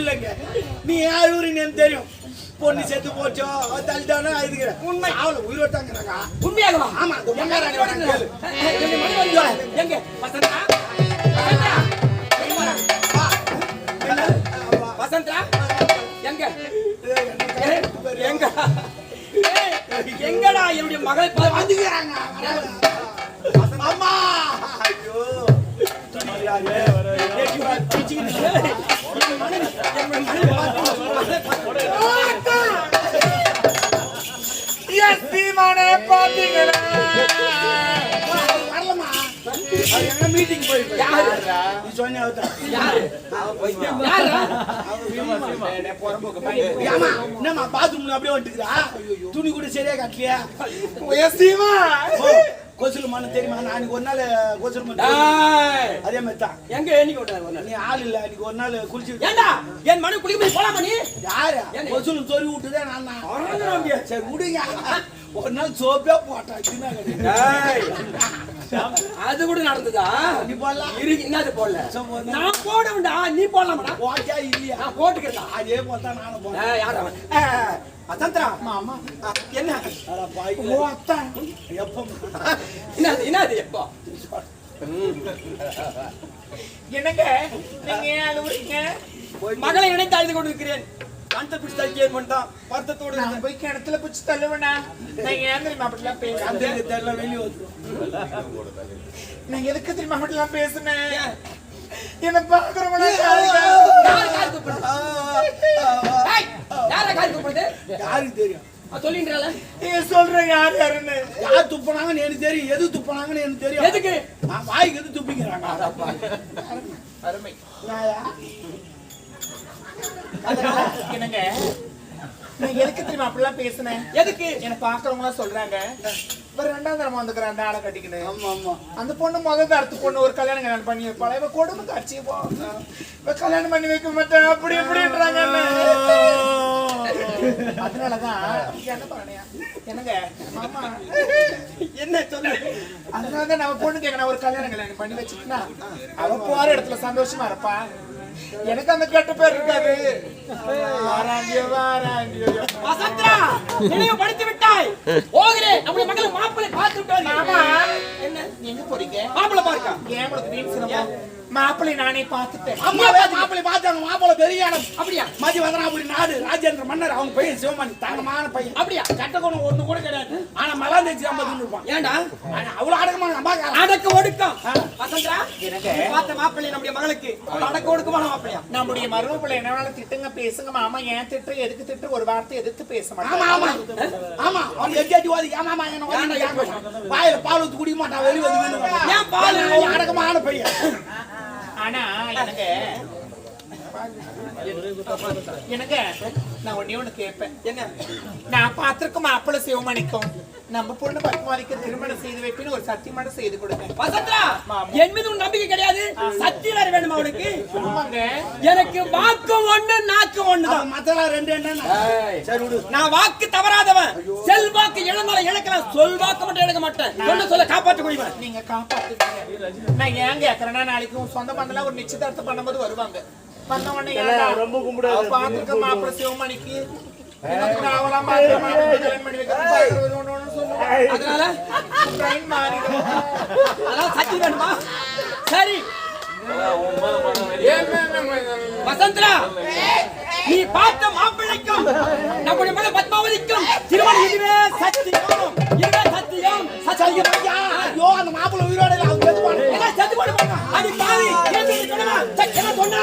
இல்லைங்க. நீ ஏன் அழுவுறீங்கன்னு எனக்கு தெரியும். பொண்ணு செத்து போச்சோ தள்ளிட்டானோ அழுதுகிறேன் உண்மை. அவளை உயிரோட்டாங்கிறாங்க. உண்மையாகவா? ஆமா இந்த மகாராணி வர கேளு. எங்க வசந்தா? வசந்தா? எங்க? எங்க? எங்கடா என்னுடைய மகளை வந்துக்கிறாங்க. அம்மா! பாத்தீங்களா மீட்டிங் பாத்ரூம்ல அப்படியே வந்துட்டுக்கிறா துணி கூட சரியா கட்டலையா சீமா ஓ, கொசுல மண்ணு தெரியுமா? நான் அன்னைக்கு ஒரு நாள் கொசுல மண்ணு டேய், அதே மாதிரி தான். எங்க என்னைக்கு? நீ ஆள் இல்ல அன்னைக்கு ஒரு நாள் குளிச்சு ஏண்டா? என் மனு குளிக்க போய் போலாமா நீ? யாரு? ஏன்? கொசுல சொறி விட்டுதே நான். சரி விடுங்க. ஒரு நாள் சோப்பே போட்டா அது கூட நடந்ததா? நீ போடலாம். இரு என்னது போடல. நான் போடுவேன்டா நீ போடலாமாடா? போட்டா இல்லையா? நான் போட்டுக்கிறேன் அதே போட்டா நானும் போட்டேன் ஏய், யார் அவன்? ஏய், அசந்தரா ஆமா என்ன? ஓ அத்தான். எப்ப? என்னது என்னது எப்போ? என்னங்க? நீங்க மகளை நினைத்து அழுது கொண்டிருக்கிறேன். அந்த பிடிச்சி தக்கியன் பண்ணிட்டான் வருத்தத்தோடு நான். போய் கிணத்துல பிடிச்சி தள்ளுவேனா நான் ஏன் தெரியுமா அப்படிலாம் அந்த பேசுறேன் தெரியல வெளியே வந்துடும் நான் எதுக்கு தெரியுமா அப்படிலாம் பேசுனேன்? என்ன பாக்குறவங்களா யாரு? யாருக்கு தெரியும்? நீங்க சொல்றேன் யார் யாருன்னு. யார் துப்புனாங்கன்னு எனக்கு தெரியும். எது துப்புனாங்கன்னு எனக்கு தெரியும். எதுக்கு? வாய்க்கு எது துப்பிக்கிறாங்க? அருமை? என்னங்க? நான் எதுக்கு தெரியுமா அப்படிலாம் பேசுனேன்? எதுக்கு? என்ன பாக்குறவங்களாம் சொல்றாங்க. இப்ப ரெண்டாம் தரமா வந்துக்கிறான் ஆளை கட்டிக்கணும் ஆமா ஆமா. அந்த பொண்ணு முதல் தரத்து பொண்ணு ஒரு கல்யாணம் கல்யாணம் பண்ணி வைப்பாள? இவ கொடுமை காட்சி இவ கல்யாணம் பண்ணி வைக்க மாட்டேன் அப்படி இப்படின்றாங்க அதனாலதான் என்ன பண்ணையா என்னங்க? மாமா. என்ன சொல்லு அதனாலதான் நம்ம பொண்ணு கேட்கணும் ஒரு கல்யாணம் கல்யாணம் பண்ணி வச்சுக்கினா அவ போற இடத்துல சந்தோஷமா இருப்பா. எனக்கு அந்த கெட்ட பேர் இருக்காது. வசந்தரா நினைவு படுத்து விட்டாய். போகிறேன் நம்முடைய மகளை மாப்பிள்ளை பார்த்து விட்டாய். என்ன எங்க போறீங்க? மாப்பிள்ளை பார்க்க? ஏன் வீண் சிரமம்? மாப்பிள்ளை நானே பார்த்துட்டேன் மாப்பிள்ளை மாப்பிள்ளை பார்த்தாங்க மாப்பிள்ளை பெரிய இடம் அப்படியா? மதி வதனாபுரி நாடு ராஜேந்திர மன்னர் அவங்க பையன் சிவமணி தங்கமான பையன். அப்படியா? கட்டகுணம் ஒண்ணு கூட கிடையாது. ஆனா மலாந்தேச்சி ஐம்பது இருப்பான். ஏண்டா? அவ்வளவு அடக்கமா நம்பாக்காரன் அடக்க ஒடுக்கம். வசந்தரா பார்த்த மாப்பிள்ளை நம்முடைய மகளுக்கு. அடக்க ஒடுக்கமான மாப்பிள்ளையா? நம்முடைய மரும பிள்ளை என்ன வேணாலும் திட்டுங்க பேசுங்க மாமா ஏன் திட்டு எதுக்கு திட்டு ஒரு வார்த்தை எதிர்த்து பேச ஆமா ஆமா. மாட்டேன் ஆமா. அவன் எட்டி ஓதி ஏமாமா என்ன வாயில பால் ஊத்தி குடிக்க மாட்டான் வெளிய வந்து வீணு ஏன் பால்? அடக்கமான பையன். ஆனா எனக்கு எனக்கு நான் ஒண்ணே ஒண்ணு கேட்பேன் என்ன? நான் பார்த்திருக்கும் மாப்பிள்ளை சிவமணிக்கும். நம்ம பொண்ணு பத்மாவதிக்கு திருமணம் செய்து வைப்பின்னு ஒரு சத்தியமான செய்து கொடுங்க வசந்தரா என் மீது உன் நம்பிக்கை கிடையாது. சத்தியம் வேற வேணுமா அவனுக்கு எனக்கு வாக்கு ஒண்ணு நாக்கு ஒண்ணுதான். அவன் மத்தெல்லாம் ரெண்டு என்ன சரி விடு. நான் வாக்கு தவறாதவன். செல்வாக்கு இழந்தாலும் இழக்கலாம் சொல்வாக்கு மட்டும் இழக்க மாட்டேன். சொல்ல சொல்ல காப்பாற்ற முடியுமா நீங்க காப்பாத்துங்க. நான் ஏன் கேக்குறேன்னா நாளைக்கு உன் சொந்த பந்தெல்லாம் ஒரு நிச்சயதார்த்தம் பண்ணும்போது வருவாங்க. வந்த உடனே ஏன்டா? அவ பார்த்திருக்க மாப்பிள்ளை சிவமணிக்கு சரி வசந்தரா நீ பார்த்த மாப்பிள்ளைக்கும் நம்முடைய மகள் பத்மாவதிக்கும் திருமணம் இதுவே சத்தியம் இதுவே சத்தியம் சத்தியம் ஐயா அந்த மாப்பிள்ளை உயிரோட செத்து செத்து போடு போங்க. அடி ஏன் இப்படி சொன்னா?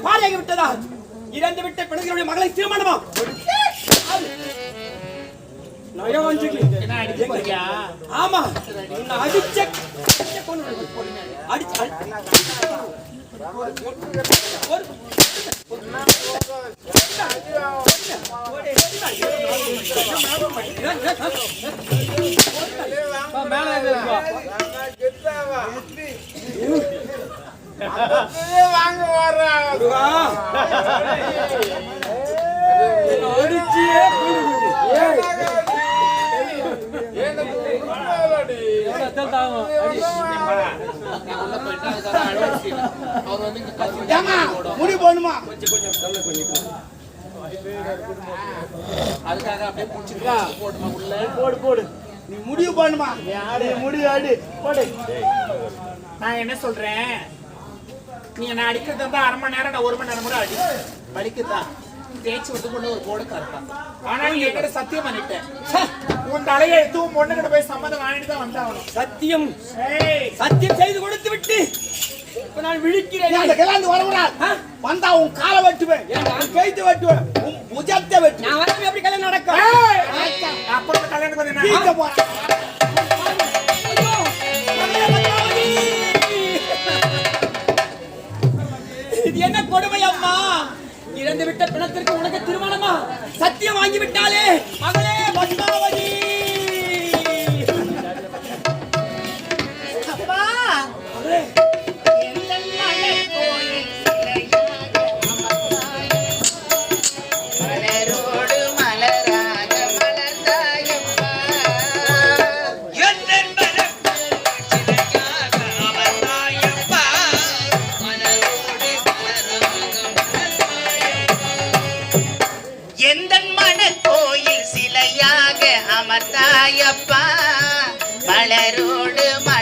விட்டதா வெறும் பாறையாகி விட்டதா இறந்து விட்ட பிள்ளைகளுடைய மகளை திருமணமா? ஆமா. உன்னை அடிச்ச அடிச்ச கொன்னு விடுவேன். அடிச்ச ஒரு முடி அதுக்காக அப்படியே புடிச்சிருக்கா போட்டுமா உள்ள போடு போடு நீ முடிவு பண்ணுமா யாரு முடிவு ஆடு. போடு. நான் என்ன சொல்றேன்? நீ என்ன அடிக்கிறது இருந்தா அரை மணி நேரம் நான் ஒரு மணி நேரம் கூட அடி. வலிக்குதா? தேய்ச்சி விட்டு கொண்டு ஒரு போடு கருப்பான் ஆனா நீ என்கிட்ட சத்தியம் பண்ணிட்டேன் உன் தலையை எடுத்து உன் பொண்ணு கிட்ட போய் சம்மதம் வாங்கிட்டு தான் வந்தாகணும். சத்தியம். சத்தியம் செய்து கொடுத்து விட்டு. இப்ப நான் விழிக்கிறேன். அந்த கிளாந்து வரக்கூடாது? வந்தா உன் காலை வெட்டுவேன். உன் கைத்து வெட்டுவேன். உன் புஜத்தை வெட்டுவேன். நான் வரவே எப்படி கல்யாணம் நடக்கும்! அப்புறம் வந்து என்ன? தீக்க போறேன். என்ன கொடுமை அம்மா? இறந்து விட்ட பிணத்திற்கு உனக்கு திருமணமா? சத்தியம் வாங்கி விட்டாலே மகளே பத்மாவதி! மத்தாயப்பா மலரோடு மலராக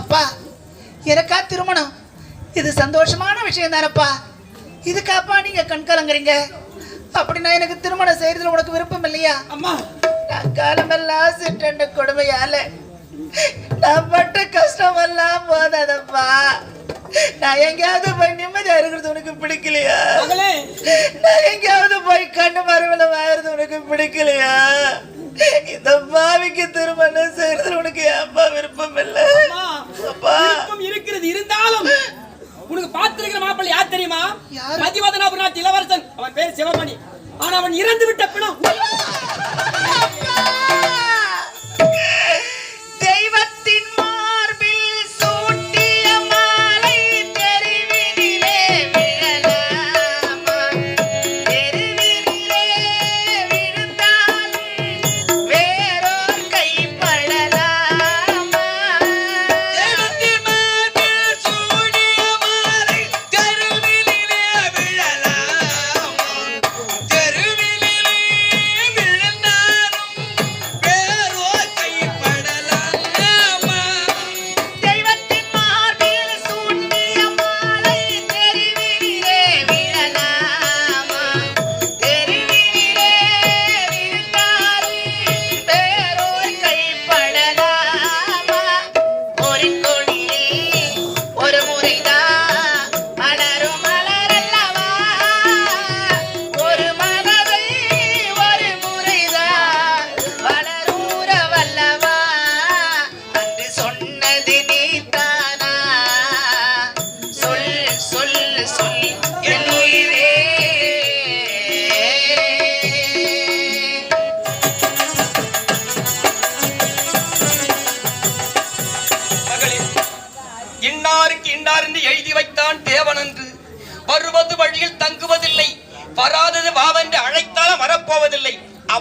அப்பா எனக்கா திருமணம்? இது சந்தோஷமான விஷயம் தானப்பா. இதுக்காப்பா நீங்க கண் கலங்குறீங்க? அப்படின்னா எனக்கு திருமணம் செய்யறதுல உனக்கு விருப்பம் இல்லையா? அம்மா. நான் காலமெல்லாம் சிற்றண்ட கொடுமையால. நான் பட்ட கஷ்டமெல்லாம் போதாதப்பா. நான் எங்கேயாவது போய் நிம்மதியா இருக்கிறது உனக்கு பிடிக்கலையா? நான் எங்கேயாவது போய் கண்ணு மறுவில் வாழறது உனக்கு பிடிக்கலையா? இந்த பாவிக்கு திருமணம் செய்யறது உனக்கு ஏப்பா விருப்பம் இல்லை விருப்பம் இருக்கிறது இருந்தாலும் உனக்கு பார்த்திருக்கிற மாப்பிள்ளை யார் தெரியுமா? மதிவதனாபுர நாட்டு இளவரசன். அவன் பேர் சிவமணி. ஆனா அவன் இறந்து விட்ட பிணம்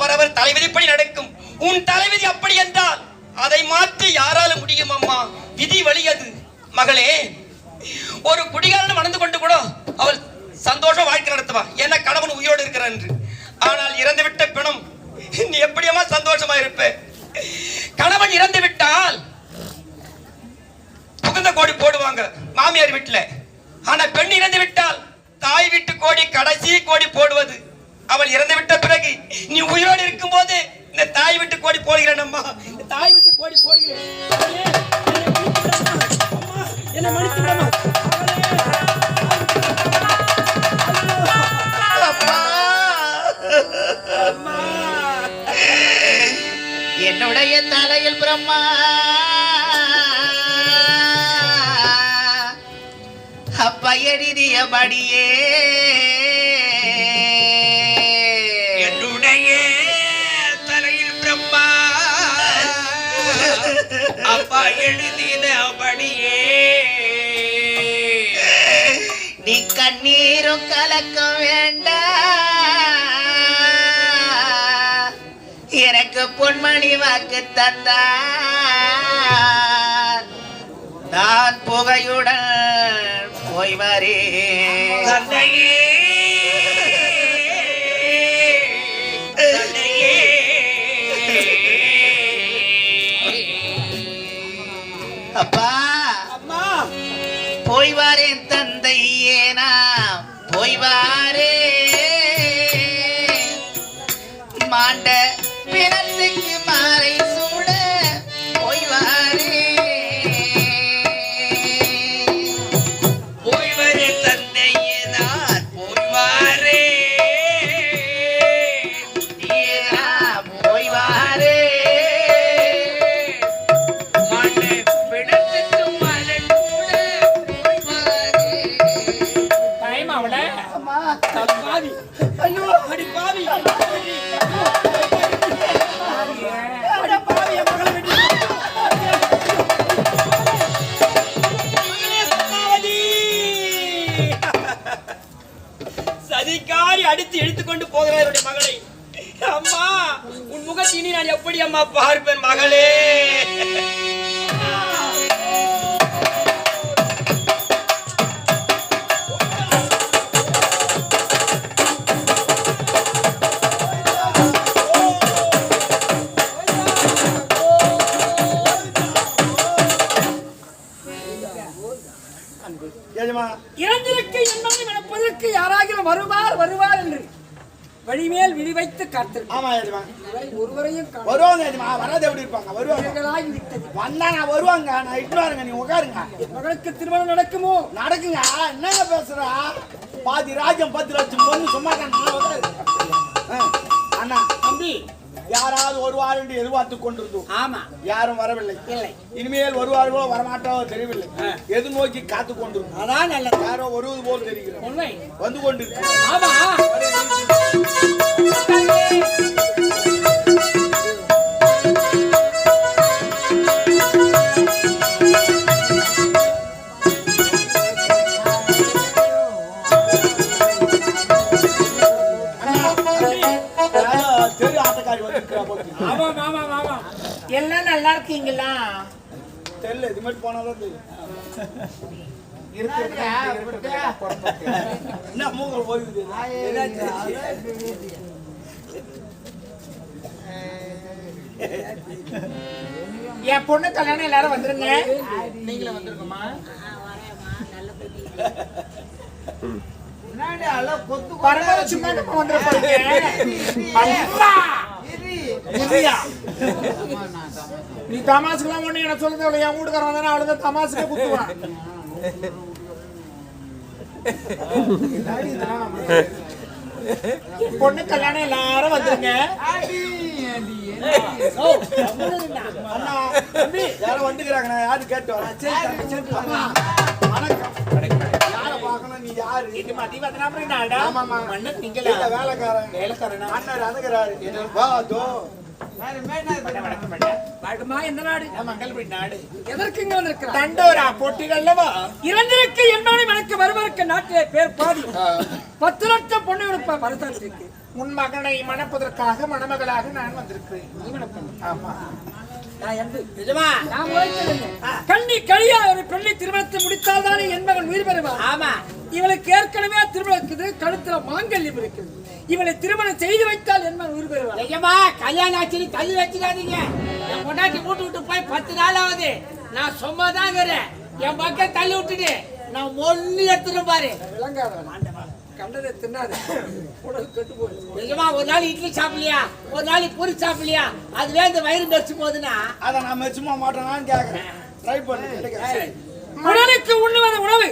அவரவர் தலைவிதிப்படி நடக்கும். உன் தலைவிதி அப்படி என்றால் அதை மாற்றி யாரால முடியும் அம்மா? விதி வழி அது. மகளே ஒரு குடிகாரன் மணந்து கொண்டு கூட அவள் சந்தோஷம் வாழ்க்கை நடத்துவா. ஏன்னா கணவன் உயிரோடு இருக்கிறான் என்று. ஆனால் இறந்துவிட்ட பிணம் நீ எப்படியம்மா சந்தோஷமா இருப்ப? கணவன் இறந்து விட்டால் புகுந்த கோடி போடுவாங்க மாமியார் வீட்டுல. ஆனா பெண் இறந்து விட்டால் தாய் வீட்டு கோடி கடைசி கோடி போடுவது. அவள் இறந்து விட்ட பிறகு நீ உயிரோடு இருக்கும் போது இந்த தாய் வீட்டு கோடி போடுகிறேன் அம்மா இந்த தாய் வீட்டு கோடி போடுகிறேன் என்னை மன்னித்து விடம்மா. அம்மா, என்னை மன்னித்து விடம்மா. அப்பா என்னுடைய தலையில் பிரம்மா அப்பா எழுதியபடியே எழுதினபடியே நீ கண்ணீரும் கலக்க வேண்டாம் எனக்கு பொன்மணி வாக்கு தந்தார் நான் புகையுடன் போய் தந்தையே தந்தையே அப்பா நிச்சயமா பார்ப்பேன் மகளே. இறந்திருக்க எண்ணம் நினைப்பதற்கு யாராகிலும் வருவார் வருவார் என்று. வழிமேல் விழி வைத்து காத்திருக்க ஆமா ஏஜமா ஒருவரையும் வருவாங்க ஏஜமா வராது எப்படி இருப்பாங்க? வருவாங்க. விட்டது வந்தா நான் வருவாங்க. நான் இட்டு வரேங்க நீ உட்காருங்க மகளுக்கு திருமணம் நடக்குமோ? நடக்குங்க. என்னங்க பேசுறா? பாதி ராஜ்யம் பத்து லட்சம் பொண்ணு சும்மா அண்ணா. தம்பி. யாராவது வருவார் என்று எதிர்பார்த்து கொண்டிருந்தோம். ஆமா. யாரும் வரவில்லை. இல்லை. இனிமேல் வருவார்களோ வரமாட்டாரோ தெரியவில்லை. எது நோக்கி காத்து கொண்டிருந்தோம்? அதான் நல்லது. யாரோ வருவது போல் தெரிகிறது. வந்து கொண்டிருக்கு. ஆமா. ஆமா எல்லாம் நல்லா இருக்கீங்களா? தெரியல இது மாதிரி போனாலும் தெரியும். என்ன என் பொண்ணு கல்யாணம் எல்லாரும் வந்துருங்க. நீங்களும் பரவாயில்ல சும்மா நம்ம! இல்லையா? நீ தமாசுக்கெல்லாம் ஒண்ணு என்ன அவளை என் வீட்டுக்காரன் வந்தானே அவளுக்கு தமாசுக்கே குத்துவான். பொண்ணு கல்யாணம் எல்லாரும் வந்துருங்க. அண்ணா தம்பி யாரோ வந்துக்கிறாங்க யாரு கேட்டு வணக்கம். நீ யாரு? இது மதி வந்தனாப்புறம் வேலைக்காரன். வேலைக்காரனா? அண்ணன் அதுக்கிறாரு வா தோ. பாடுமா எந்த நாடு மங்கள்படி நாடு எதற்கு இங்க வந்திருக்கிறார் தண்டோரா போட்டிகள்லவா? இறந்திருக்க என்பதை மனக்கு வருவதற்கு நாட்டிலே பேர் பாதி. பத்து லட்சம் பொண்ணு வருத்தத்துக்கு உன் மகனை மணப்பதற்காக மணமகளாக நான் வந்திருக்கிறேன். ஆமா. கண்ணி கழியா ஒரு பெண்ணை திருமணத்தை முடித்தால் தானே என் மகன் உயிர் பெறுவார் ஆமா. இவளுக்கு ஏற்கனவே திருமணம் இருக்குது கழுத்துல மாங்கல்யம் இருக்குது. இவளை திருமணம் செய்து வைத்தால் என் மகன் உயிர் பெறுவார் ஐயம்மா கல்யாணம் ஆச்சு தள்ளி வச்சுக்காதீங்க. என் பொண்டாட்டி வீட்டு விட்டு போய் பத்து நாள் ஆகுது நான் சும்மா தான் என் பக்கம் தள்ளி விட்டுட்டு நான் ஒண்ணு எடுத்துட்டு பாரு. விளங்காதவன். கண்டதை தின்னாது. உடல் கெட்டு போகுது நிஜமா ஒரு நாள் இட்லி சாப்பிடலையா? ஒரு நாள் பூரி சாப்பிடலையா? அதுவே இந்த வயிறு மெரிச்சு போகுதுன்னா? அதை நான் மெச்சுமா மாட்டேனான்னு கேக்குறேன். ட்ரை பண்ணு. உடலுக்கு உண்ணுவது உணவு.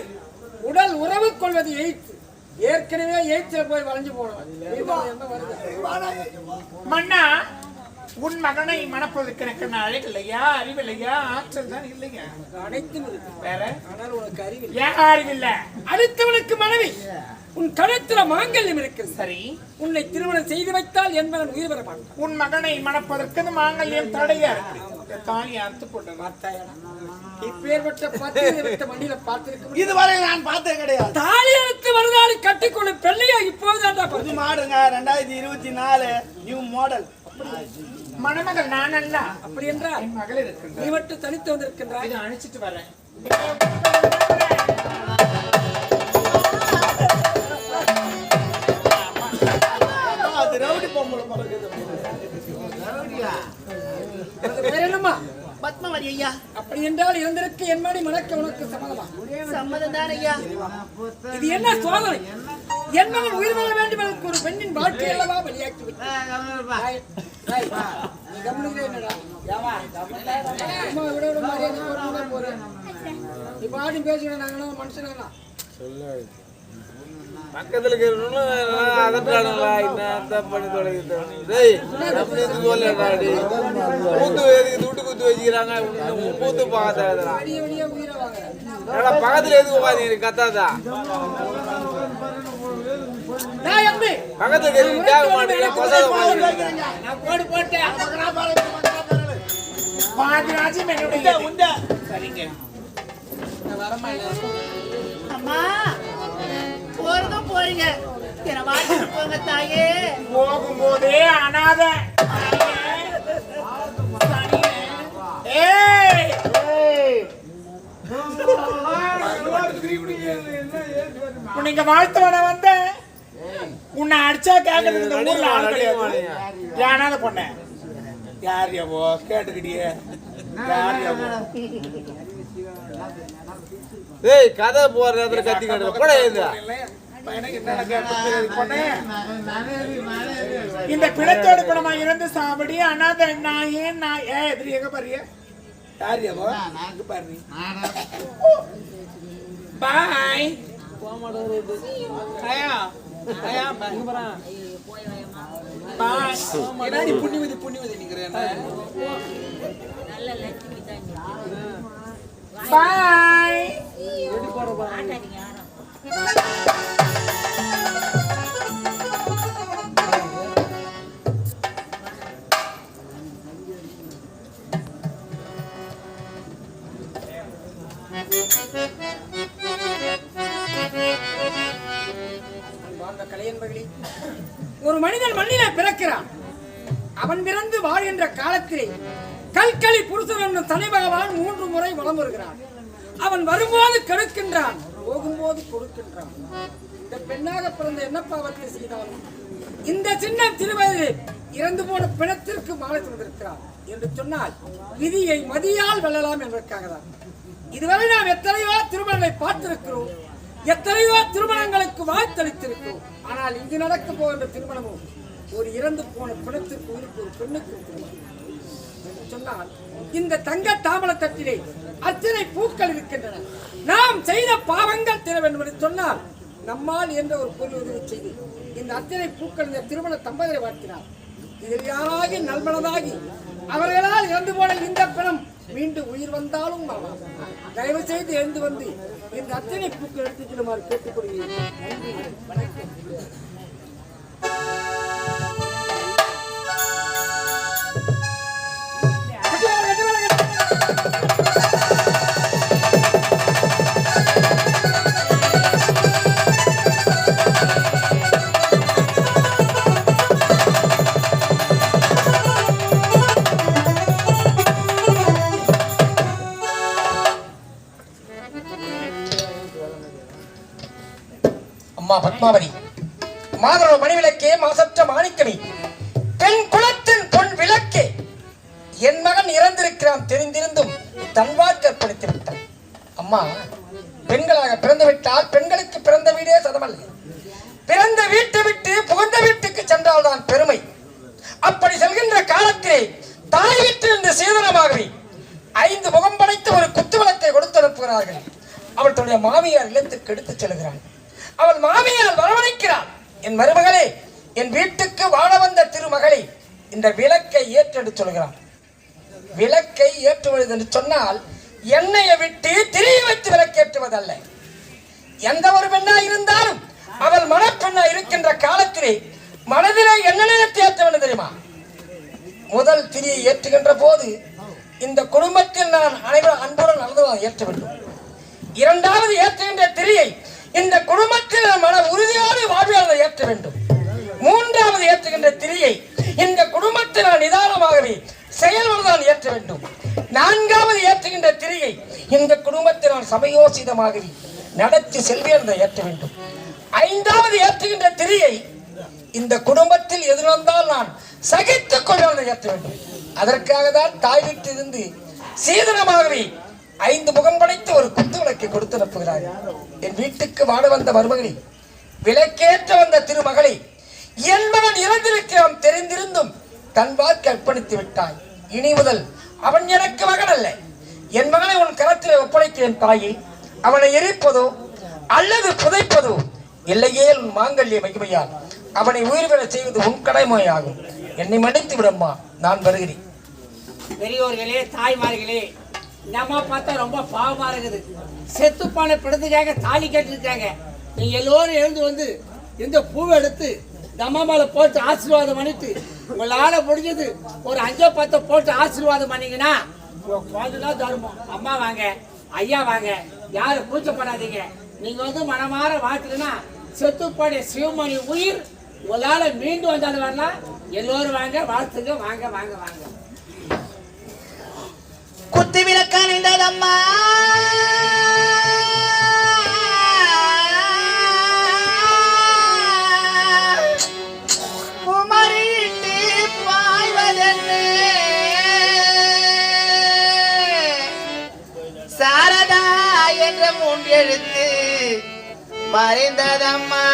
உடல் உறவு கொள்வது எய்த்து. ஏற்கனவே எய்த்துல போய் வளைஞ்சு போனவன். மன்னா உன் மகனை மணப்பதற்கு எனக்கு அழகு இல்லையா அறிவு இல்லையா ஆற்றல் தான் இல்லையா அனைத்தும் இருக்கு. வேற? ஆனால் உனக்கு அறிவில் ஏன் அறிவில்ல? அடுத்தவனுக்கு மனைவி. உன் கழுத்துல மாங்கல்யம் இருக்கு சரி. உன்னை திருமணம் செய்து வைத்தால் என் மகன் உயிர் பெற மாட்டான். உன் மகனை மணப்பதற்கு மாங்கல்யம் தடையா? இருக்கு தாலி அறுத்து இப்பேற்பட்ட பார்த்திருக்க இதுவரை நான் பார்த்தது கிடையாது. தாலி அறுத்து வருதாலி கட்டிக்கொள்ளும் பெண்ணையா இப்போதுதான்டா புது மாடுங்க ரெண்டாயிரத்தி இருபத்தி நாலு நியூ மாடல் மணமகள் நான் அல்ல. அப்படி என்றால் என் மகள் இருக்கின்ற நீ மட்டும் தனித்து வந்திருக்கின்றாய். அழிச்சிட்டு வரேன். பத்மவதி ஐயா அப்படி என்றால் இருந்திருக்க என் மாடி மணக்க உனக்கு சம்மதமா? சம்மதம் தான் ஐயா இது என்ன சோதனை? என் மகன் உயிர் பெற வேண்டும் என்பதற்கு ஒரு பெண்ணின் வாழ்க்கை அல்லவா மனுஷனுங்களா பக்கத்துல அதட்டானுங்களா என்ன பண்ணி தொலைகிறது எதுக்கு எதுக்கு குத்து வச்சுக்கிறாங்க வாங்குற ஏடா பக்கத்துல எதுக்கு உட்காந்து கத்தாதா? பக்கத்துல போடு சரிங்க அம்மா போறதும் போறீங்க. போங்க தாயே. போகும்போதே அனாத. உன்னை இங்க வாழ்த்து வர வந்த உன்னை அடிச்சா கேட்கறதுக்கு இந்த ஊர்ல ஆள் கிடையாது ஏனாத பொண்ணு யார் எவோ கேட்டுக்கிட்டியே யார் எவோ ஏய் கதை போற நேரத்துல கத்தி போட கேட்டு பொண்ணே இந்த பிணத்தோடு பிணமா இருந்து சாப்பிடி அனாத நாயே நாய் ஏ எதிரி எங்க பாருங்க யார் எவோ நாங்க பாரு. பாய் புண்ணியவதி புண்ணியவதி நிக்கிறேன் பாய் வாழ்ந்த ஒரு மனிதன் மண்ணில பிறக்கிறான். அவன் பிறந்து வாழ்கின்ற காலத்திலே கல்களி புருஷன் என்னும் தனி பகவான் மூன்று முறை வலம் வருகிறான் அவன் வரும்போது கெடுக்கின்றான் போகும்போது கொடுக்கின்றான். இந்த பெண்ணாக பிறந்த என்ன பாவத்தை செய்தான்? இந்த சின்ன திருவயதில் இறந்து போன பிணத்திற்கு மாலை தந்திருக்கிறான் என்று சொன்னால் விதியை மதியால் வெல்லலாம் என்பதற்காக தான் இதுவரை நாம் எத்தனையோ திருமணங்களை பார்த்திருக்கிறோம். எத்தனையோ திருமணங்களுக்கு வாழ்த்தளித்திருக்கிறோம் ஆனால் இங்கு நடக்க போகின்ற திருமணமும் ஒரு இறந்து போன குணத்திற்கு உயிருக்கு ஒரு பெண்ணுக்கு என்று சொன்னால் இந்த தங்க தாமல தட்டிலே அத்தனை பூக்கள் இருக்கின்றன. நாம் செய்த பாவங்கள் தர வேண்டும் என்று சொன்னால் நம்மால் என்ற ஒரு பொருள் உதவி செய்து இந்த அத்தனை பூக்கள் இந்த திருமண தம்பதியை வாழ்த்தினார். இதில் யாராகி நல்மனதாகி அவர்களால் இறந்து போன இந்த பிணம் மீண்டும் உயிர் வந்தாலும் தயவு செய்து எழுந்து வந்து இந்த அத்தனை பூக்கள் எடுத்துச் செல்லுமாறு கேட்டுக்கொள்கிறேன் நன்றி. வணக்கம். கொடுத்து அவள் தன்னுடைய மாமியார் இல்லத்துக்கு எடுத்துச் செல்கிறாள். அவள் மாமியார் வரவழைக்கிறாள். என் மருமகளே என் வீட்டுக்கு வாழ வந்த திருமகளை இந்த விளக்கை ஏற்றெடு சொல்கிறான் விளக்கை ஏற்றுவது என்று சொன்னால் எண்ணெயை விட்டு திரிய வைத்து விளக்கேற்றுவதல்ல எந்த ஒரு பெண்ணா இருந்தாலும் அவள் மனப்பெண்ணா இருக்கின்ற காலத்திலே மனதிலே என்ன நினைத்து ஏற்ற வேண்டும் தெரியுமா? முதல் திரியை ஏற்றுகின்ற போது இந்த குடும்பத்தில் நான் அனைவரும் அன்புடன் நடந்து ஏற்ற வேண்டும். இரண்டாவது ஏற்றுகின்ற திரியை இந்த குடும்பத்தில் நான் மன உறுதியோடு வாழ்வியாளர் ஏற்ற வேண்டும். மூன்றாவது ஏற்றுகின்ற திரியை இந்த குடும்பத்தில் நிதானமாகவே செயல்பட ஏற்ற வேண்டும். நான்காவது ஏற்றுகின்ற திரியை இந்த குடும்பத்தில் நான் சமயோசிதமாகவே நடத்தி செல்வேன் ஏற்ற வேண்டும். ஐந்தாவது ஏற்றுகின்ற திரியை இந்த குடும்பத்தில் எது வந்தால் நான் சகித்துக் கொள்வதை ஏற்ற வேண்டும். அதற்காக தான் தாய் வீட்டிலிருந்து சீதனமாகவே ஐந்து முகம் படைத்து ஒரு குத்து விளக்கை கொடுத்து அனுப்புகிறார் என் வீட்டுக்கு வாழ வந்த மருமகனை விளக்கேற்ற வந்த திருமகளை என் மகன் இறந்திருக்கிறான் தெரிந்திருந்தும் தன் வாக்கு அர்ப்பணித்து விட்டாய். இனி முதல் அவன் எனக்கு மகன் அல்ல என் மகனை உன் கரத்தில் ஒப்படைக்கிறேன் தாயே. அவனை எரிப்பதோ அல்லது புதைப்பதோ இல்லையே உன் மாங்கல்ய மகிமையால். அவனை உயிர் பெறச் செய்வது உன் கடமையாகும். என்னை மன்னித்து விடம்மா. நான் வருகிறேன். பெரியோர்களே தாய்மார்களே நம்ம அம்மா பார்த்தா ரொம்ப பாவமா இருக்குது. செத்துப்பான பிடத்துக்காக தாலி கேட்டிருக்காங்க நீங்க எல்லோரும் எழுந்து வந்து இந்த பூவை எடுத்து நம்ம அம்மா மேல போட்டு ஆசீர்வாதம் பண்ணிட்டு உங்களால முடிஞ்சது ஒரு அஞ்சோ பத்தோ போட்டு ஆசீர்வாதம் பண்ணீங்கன்னா உங்க தருமம். அம்மா வாங்க ஐயா வாங்க யாரும் கூச்சப்படாதீங்க. நீங்க வந்து மனமாற வாழ்த்துனா செத்துப்பாடைய சிவமணி உயிர் உங்களால மீண்டும் வந்தாலும் வரலாம். எல்லோரும் வாங்க வாழ்த்துங்க வாங்க வாங்க வாங்க. குத்து விளக்கணிந்ததம்மா குமரிட்டு பாய்வதென்று. சாரதா என்ற மூன்றெழுத்து மறைந்ததம்மா.